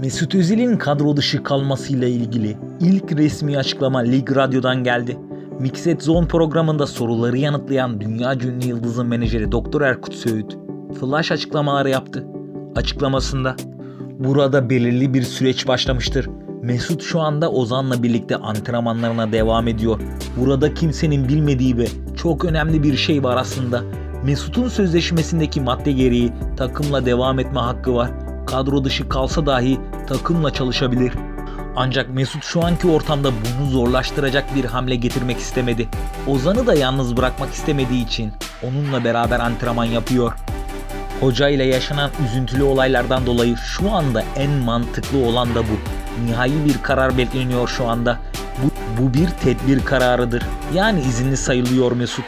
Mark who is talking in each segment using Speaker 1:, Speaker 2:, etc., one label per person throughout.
Speaker 1: Mesut Özil'in kadro dışı kalmasıyla ilgili ilk resmi açıklama Lig Radyo'dan geldi. Mixed Zone programında soruları yanıtlayan dünya ünlü yıldızın menajeri Dr. Erkut Söğüt flash açıklamaları yaptı. Açıklamasında Burada belirli bir süreç başlamıştır. Mesut şu anda Ozan'la birlikte antrenmanlarına devam ediyor. Burada kimsenin bilmediği ve çok önemli bir şey var aslında. Mesut'un sözleşmesindeki madde gereği takımla devam etme hakkı var. Kadro dışı kalsa dahi takımla çalışabilir. Ancak Mesut şu anki ortamda bunu zorlaştıracak bir hamle getirmek istemedi. Ozan'ı da yalnız bırakmak istemediği için onunla beraber antrenman yapıyor. Hoca ile yaşanan üzüntülü olaylardan dolayı şu anda en mantıklı olan da bu. Nihai bir karar bekleniyor şu anda. Bu, bu bir tedbir kararıdır. Yani izinli sayılıyor Mesut.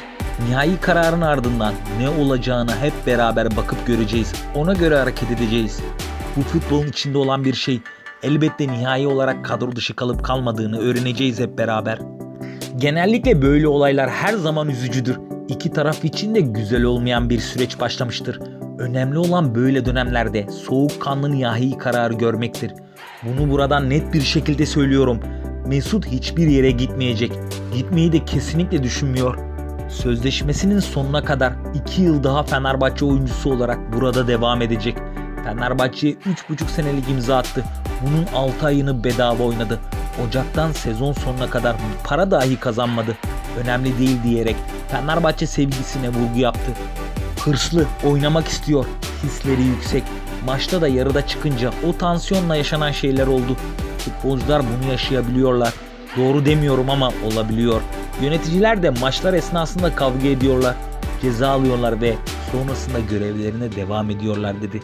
Speaker 1: Nihai kararın ardından ne olacağına hep beraber bakıp göreceğiz. Ona göre hareket edeceğiz. Bu futbolun içinde olan bir şey. Elbette nihai olarak kadro dışı kalıp kalmadığını öğreneceğiz hep beraber. Genellikle böyle olaylar her zaman üzücüdür. İki taraf için de güzel olmayan bir süreç başlamıştır. Önemli olan böyle dönemlerde soğukkanlı nihai kararı görmektir. Bunu buradan net bir şekilde söylüyorum. Mesut hiçbir yere gitmeyecek. Gitmeyi de kesinlikle düşünmüyor. Sözleşmesinin sonuna kadar 2 yıl daha Fenerbahçe oyuncusu olarak burada devam edecek. Fenerbahçe'ye 3,5 senelik imza attı. Bunun 6 ayını bedava oynadı. Ocaktan sezon sonuna kadar para dahi kazanmadı. Önemli değil diyerek Fenerbahçe sevgisine vurgu yaptı. Hırslı, oynamak istiyor. Hisleri yüksek. Maçta da yarıda çıkınca o tansiyonla yaşanan şeyler oldu. Futbolcular bunu yaşayabiliyorlar. Doğru demiyorum ama olabiliyor. Yöneticiler de maçlar esnasında kavga ediyorlar. Ceza alıyorlar ve sonrasında görevlerine devam ediyorlar dedi.